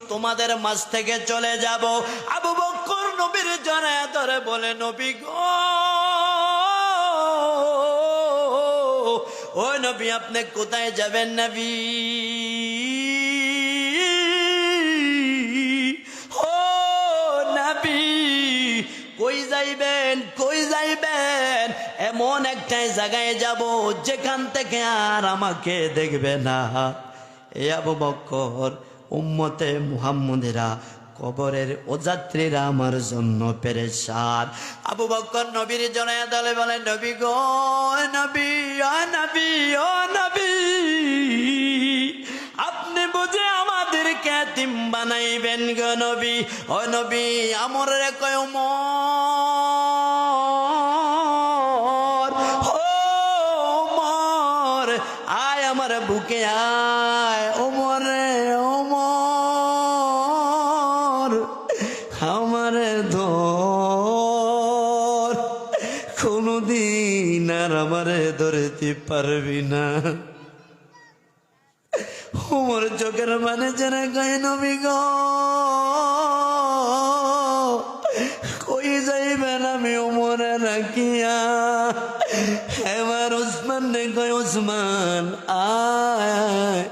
তোমাদের মাঝ থেকে চলে যাব। আবু বক্কর নবীর জনে ধরে বলে, নবী গো, ও নবী, আপনি কোথায় যাবেন নবী? ও নবী, কই যাইবেন কই যাইবেন? এমন একটাই জায়গায় যাব, যেখান থেকে আর আমাকে দেখবে না। এ আবু বক্কর উম্মতে মুহাম্মদেরা কবরের ও যাত্রীরা আমার জন্য পেরেশান। আবু বক্কর নবীর জনায় দলে বলে, নবী গো নবী ও নবী ও নবী, আপনি বুঝে আমাদেরকে তিম বানাইবেন গো নবী। ও নবী, আমর কয় আমারে ধরতে পারবি না। উমর চোখের মানে যারা গায়ে নবী গো, কই যাইবেন আমি উমরে রাখিয়া? এবার ওসমান রে কয় ওসমান আয়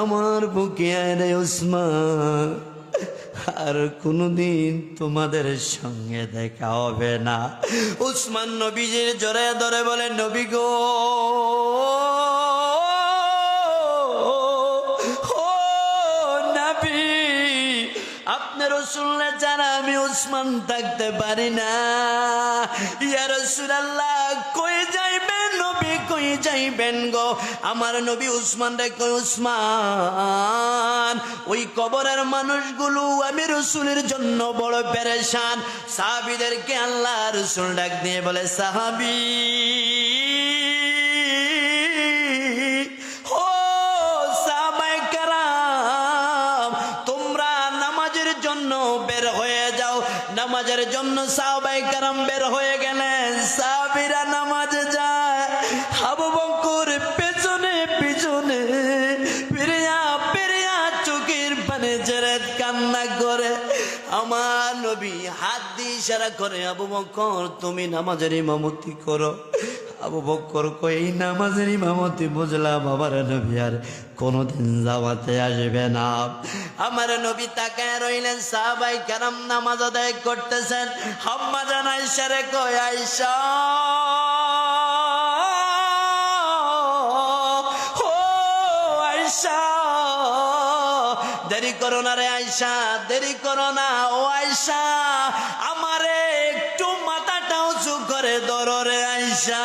আমার বুকে আয় রে ওসমান আর কোনদিন তোমাদের সঙ্গে দেখা হবে না। উসমান নবীজির জোরে ধরে বলে, নবী গো রসুল্লা ছাড়া আমি উসমান থাকতে পারি না। ইয়া রসুলাল্লাহ, কই যাইবেন কই যাইবেন গো। আমার নবী উসমান রে কই উসমান, ওই কবরের মানুষগুলো আমি রসুলের জন্য বড় পেরেশান। সাহাবিদেরকে আল্লাহ রসুল ডাক দিয়ে বলে, সাহাবি হয়ে জন্য সাহাবাই কারাম বের হয়ে গেলেন। সাহাবিরা নামাজে নবী, হাত দিয়ে ইশারা করে, আবু বকর, তুমি নামাজের ইমামতি করো। আবু বকর কই এই নামাজের ইমামতি বুঝলাম, আমার নবী আর কোনোদিন জামাতে আসবে না। আমার নবী তাকায় রইলেন, সাহাবাই কেরাম নামাজ আদায় করতেছেন। হাম্মা জানাই সারে কয় আইসা দেরি করো না রে আইসা দেরি করো না। ও আয়সা আমারে একটু মাথাটা উঁচু করে ধরো রে আইসা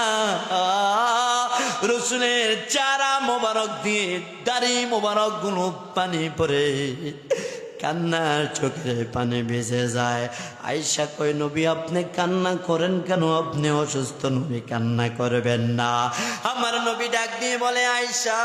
রসুনের চারা মোবারক দিয়ে দাড়ি মোবারকগুলো পানি পরে কান্নার চোখে পানি ভেসে যায়। আইসা কই নবী, আপনি কান্না করেন কেন? আপনি অসুস্থ, নবী, কান্না করবেন না। আমার নবী ডাক দিয়ে বলে আইসা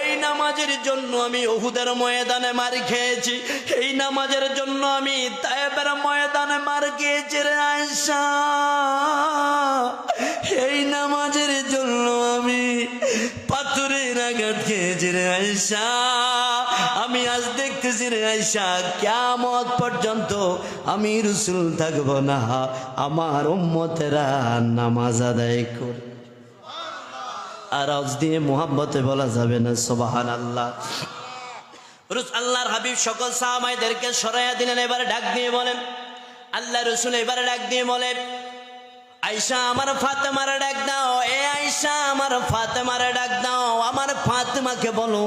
এই নামাজের জন্য আমি ওহুদের ময়দানে মার খেয়েছি। এই নামাজের জন্য আমি তায়েবের ময়দানে মার খেয়েছি রে আয়সা এই নামাজের জন্য আমি পাথরের আঘাত খেয়েছি রে আয়সা আমি আজ দেখতেছি রে আয়সা কেমন পর্যন্ত আমি রসুল থাকব না। আমার উম্মতেরা নামাজ আদায় করে আর আজ দিয়ে মোহাম্মতে বলা যাবে না সোবাহান আল্লাহ আল্লাহর হাবিব সকল সাহাবাইদেরকে সরাইয়া দিলেন, এবারে ডাক দিয়ে বলেন। আল্লাহ রসুল এবারে ডাক দিয়ে বলেন আয়সা আমার ফাতেমারে ডাক দাও, এ আয়সা আমার ফাতেমারে ডাক দাও, আমার ফাতেমাকে বলো,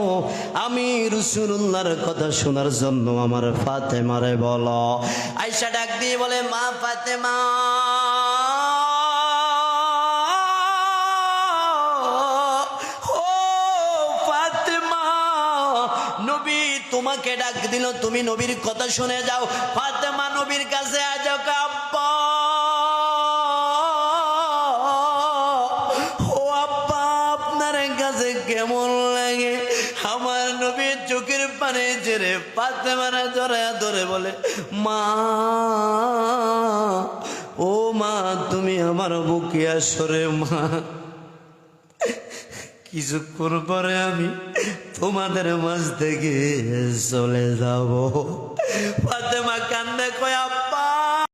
আমি রসুল্লাহর কথা শোনার জন্য আমার ফাতেমারে বলো। আয়সা ডাক দিয়ে বলে, মা ফাতেমা। নবী তোমাকে ডাক দিল, তুমি নবীর কথা শুনে যাও। ফাতেমা নবীর কাছে আজ আব্বা। ও কাছে কেমন লাগে? আমার নবীর চোখের পানে ধরে বলে, মা, ও মা, তুমি আমার বুকে আসরে মা। কিছুক্ষণ পরে আমি তোমাদের মাঝ থেকে চলে যাব।